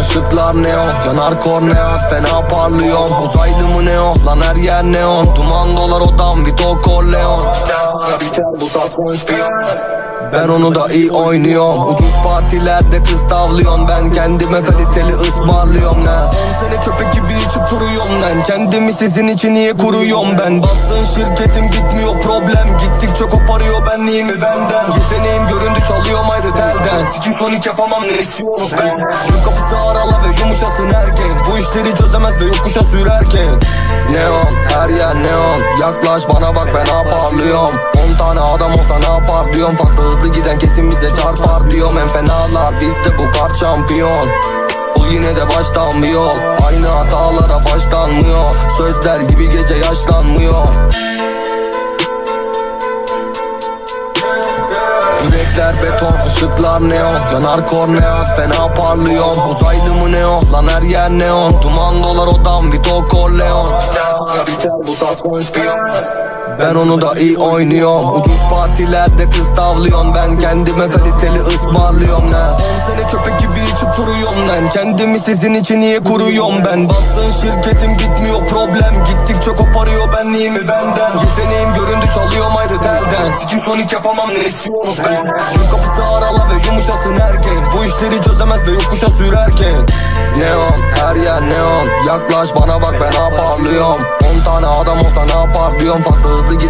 Işıklar neon. Yanar kornea fena parlıyorum Uzaylı mı ne o? Lan her yer neon. Duman dolar odam Vito Corleone. Biter biter bu satmış bir ben onu da iyi oynuyorum. Ucuz partilerde kız tavlıyorum Ben. Kendime kaliteli ısmarlıyorum lan 10 sene köpek gibi içip duruyorum lan Kendimi sizin için niye kuruyorum ben. Batsın şirketim bitmiyor problem. Gittikçe koparıyor benliğimi benden. Yeteneğim ayrı telden Sikim sonik yapamam ne istiyorsunuz ben? Ön kapısı arala ve yumuşasın erken. Bu işleri çözemez ve yokuşa sürerken. Neon her yer neon. Yaklaş bana bak fena parlıyorum 10 tane adam olsa ne yapar diyorum? Fazla hızlı giden kesin bize çarpar diyorum. En fenalar bizde bu kart şampiyon. Bu yine de baştan bir yol. Aynı hatalara başlanmıyor. Sözler gibi gece yaşlanmıyor Yürekler beton, ışıklar neon. Yanar kornea, fena parlıyorum Uzaylı mı ne o, lan her yer neon. Duman dolar odam, Vito Corleone. Biter, bu satmış piyon ben onu da iyi oynuyorum. Ucuz partilerde kız tavlıyorum Ben. Kendime kaliteli ısmarlıyorum lan 10 sene köpek gibi içip duruyorum lan Kendimi sizin için niye kuruyorum ben. Batsın şirketim bitmiyor problem. Gittikçe koparıyor benliğimi benden. Yeteneğim göründü çalıyorum ayrı telden. Sikim sonik yapamam ne istiyorsunuz ben Ön kapısı arala ve yumuşasın erken. Bu işleri çözemez ve yokuşa sürerken. Neon her yer neon. Yaklaş bana bak fena parlıyorum. 10 tane adam olsa ne yapar diyorum. Fazla hızlı giden